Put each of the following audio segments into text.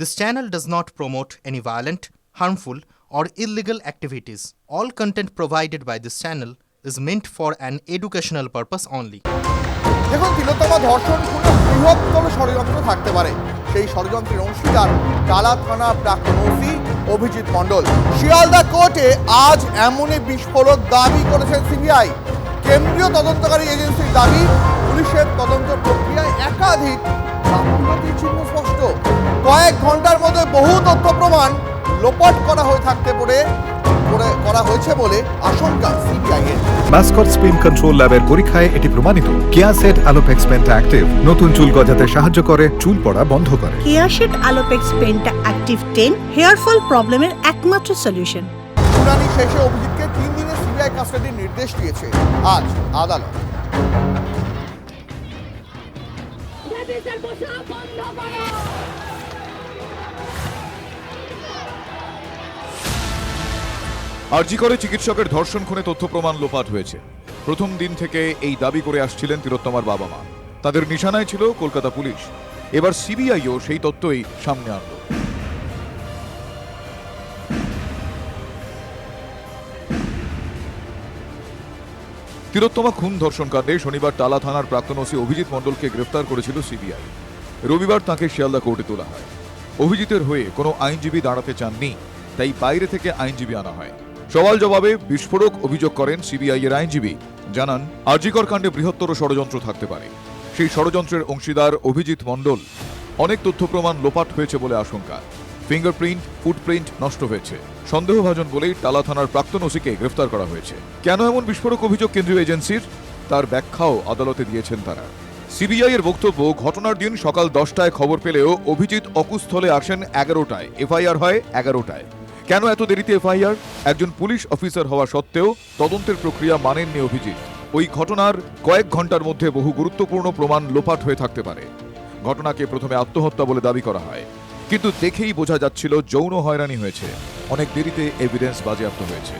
This channel does not promote any violent, harmful, or illegal activities. All content provided by this channel is meant for an educational purpose only. দেখুন তিলোত্তমা ধর্ষণ খুনে বৃহত্তর ষড়যন্ত্র থাকতে পারে সেই ষড়যন্ত্রের অংশীদার টালা থানা প্রাক্তন ওসি অভিজিৎ মণ্ডল শিয়ালদা কোর্টে আজ এমনই বিস্ফোরক দাবি করেছেন সিবিআই কেন্দ্রীয় তদন্তকারী এজেন্সির দাবি পুলিশের কয়েক ঘণ্টার মধ্যে বহু তথ্য প্রমাণ লোপট করা হয়ে থাকতে পারে করা হয়েছে বলে আশঙ্কা সিবিআই এর। ম্যাসকট স্পিন কন্ট্রোল ল্যাবের পরীক্ষায় এটি প্রমাণিত। কেয়াসেট অ্যালোপেক্স পেন্টা অ্যাক্টিভ নতুন চুল গজাতে সাহায্য করে চুল পড়া বন্ধ করে। কেয়াশেড আলোপেক্স পেনটা অ্যাক্টিভ টেন হেয়ার ফল প্রবলেমের একমাত্র সলিউশন শুনানি শেষে অভিজিৎকে তিন দিনের সিবিআই কাস্টাডির নির্দেশ দিয়েছে। আজ আদালত। বন্ধ আরজি করে চিকিৎসকের ধর্ষণ খুনে তথ্য প্রমাণ লোপাট হয়েছে। প্রথম দিন থেকে এই দাবি করে আসছিলেন তিরোত্তমার বাবা মা। তাদের নিশানায় ছিল কলকাতা পুলিশ। এবার সিবিআইও সেই তথ্যই সামনে আনলো। তিলোত্তমা খুন ধর্ষণ কাণ্ডে শনিবার টালা থানার প্রাক্তন ওসি অভিজিৎ মণ্ডলকে গ্রেফতার করেছিল সিবিআই। রবিবার তাকে শিয়ালদা কোর্টে তোলা হয়। অভিজিতের হয়ে কোনো আইনজীবী দাঁড়াতে চাননি, তাই বাইরে থেকে আইনজীবী আনা হয়। সওয়াল জবাবে বিস্ফোরক অভিযোগ করেন সিবিআই এর আইনজীবী। জানান, আরজিকর কাণ্ডে বৃহত্তর ষড়যন্ত্র থাকতে পারে। সেই ষড়যন্ত্রের অংশীদার অভিজিৎ মণ্ডল। অনেক তথ্য প্রমাণ লোপাট হয়েছে বলে আশঙ্কা। ফিঙ্গারপ্রিন্ট, ফুটপ্রিন্ট নষ্ট হয়েছে। সন্দেহভাজন বলেই টালা থানার প্রাক্তন ওসিকে গ্রেফতার করা হয়েছে। কেন এমন বিস্ফোরক অভিযোগ কেন্দ্রীয় এজেন্সির? তার ব্যাখ্যাও আদালতে দিয়েছেন তারা। সিবিআই এর বক্তব্য, ঘটনার দিন সকাল দশটায় খবর পেলেও অভিজিৎ অকুস্থলে আসেন এগারোটায়। এফআইআর হয় এগারোটায়। কেন এত দেরিতে এফআইআর? একজন পুলিশ অফিসার হওয়া সত্ত্বেও তদন্তের প্রক্রিয়া মানেননি অভিজিৎ। ওই ঘটনার কয়েক ঘণ্টার মধ্যে বহু গুরুত্বপূর্ণ প্রমাণ লোপাট হয়ে থাকতে পারে। ঘটনাকে প্রথমে আত্মহত্যা বলে দাবি করা হয়। কিন্তু দেখেই বোঝা যাচ্ছিল যৌন হয়রানি হয়েছে। অনেক দেরিতে এভিডেন্স বাজেয়াপ্ত হয়েছে।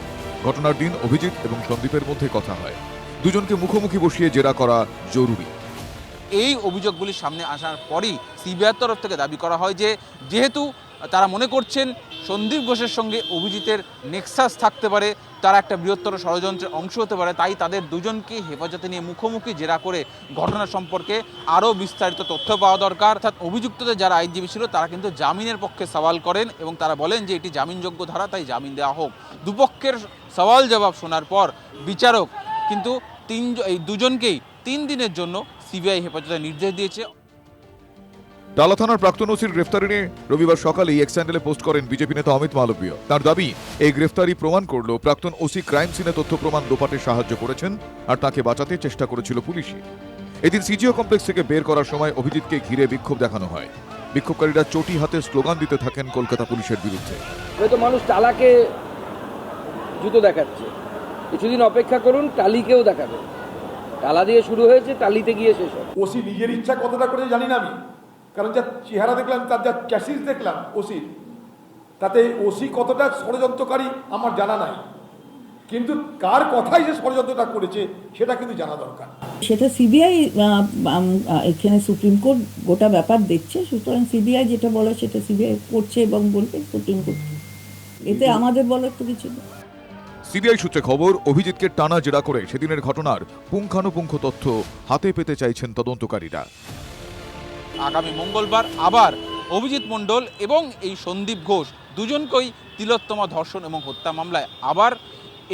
ঘটনার দিন অভিজিৎ এবং সন্দীপের মধ্যে কথা হয়। দুজনকে মুখোমুখি বসিয়ে জেরা করা জরুরি। এই অভিযোগগুলি সামনে আসার পরই সিবিআইয়ের তরফ থেকে দাবি করা হয় যে, যেহেতু তারা মনে করছেন সন্দীপ ঘোষের সঙ্গে অভিজিতের নেক্সাস থাকতে পারে, তারা একটা বৃহত্তর ষড়যন্ত্রের অংশ হতে পারে, তাই তাদের দুজনকে হেফাজতে নিয়ে মুখোমুখি জেরা করে ঘটনা সম্পর্কে আরও বিস্তারিত তথ্য পাওয়া দরকার। অর্থাৎ অভিযুক্তদের যারা আইনজীবী ছিল, তারা কিন্তু জামিনের পক্ষে সওয়াল করেন এবং তারা বলেন যে এটি জামিনযোগ্য ধারা, তাই জামিন দেওয়া হোক। দুপক্ষের সওয়াল জবাব শোনার পর বিচারক কিন্তু তিন এই দুজনকেই তিন দিনের জন্য সিবিআই হেফাজতে নির্দেশ দিয়েছে। ডালা থানার প্রাক্তন ওসির গ্রেফতারি নিয়ে রবিবার সকালে এক্স স্যান্ডেলে পোস্ট করেন বিজেপি নেতা অমিত মালব্য। তার দাবি এই গ্রেফতারি প্রমাণ করল প্রাক্তন ওসি ক্রাইম সিনে তথ্য প্রমাণ লোপাটে সাহায্য করেছেন আর তাকে বাঁচাতে চেষ্টা করেছিল পুলিশই। এদিন সিজিও কমপ্লেক্স থেকে বের করার সময় অভিজিৎকে ঘিরে বিক্ষোভ দেখানো হয়। বিক্ষোভকারীরা চটি হাতে স্লোগান দিতে থাকেন কলকাতা পুলিশের বিরুদ্ধে। হয়তো মানুষ টালাকে জুতো দেখাচ্ছে। কিছুদিন অপেক্ষা করুন টালিকেও দেখাবে। টালা দিয়ে শুরু হয়েছে টালিতে গিয়ে শেষ হবে। ওসি নিজের ইচ্ছা কতটা করে জানি না আমি। কারণ যা চেহারা দেখলাম তার যা ক্যাসিস দেখলাম ওসির তাতে ওসি কতটা ষড়যন্ত্রকারী আমার জানা নাই। কিন্তু কার কথাই যে ষড়যন্ত্রটা করেছে সেটা কিন্তু জানা দরকার। সেটা সিবিআই এখানে সুপ্রিম কোর্ট গোটা ব্যাপার দেখছে সুতরাং সিবিআই যেটা বলে সেটা সিবিআই করছে এবং বলবে সুপ্রিম কোর্ট এতে আমাদের বলার তো কিছু নেই। সিবিআই সূত্রে খবর অভিজিৎকে টানা জেরা করে সেদিনের ঘটনার পুঙ্খানুপুঙ্খ তথ্য হাতে পেতে চাইছেন তদন্তকারীরা। মঙ্গলবার আবার অভিজিৎ মণ্ডল এবং এই সন্দীপ ঘোষ দুজনকেই তিলোত্তমা ধর্ষণ এবং হত্যা মামলায় আবার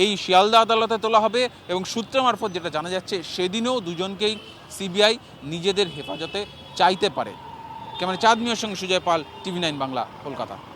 এই শিয়ালদা আদালতে তোলা হবে এবং সূত্র মারফত যেটা জানা যাচ্ছে, সেদিনও দুজনকেই সিবিআই নিজেদের হেফাজতে চাইতে পারে। কেমন চাঁদ মিয়ার সঙ্গে সুজয় পাল, টিভি নাইন বাংলা, কলকাতা।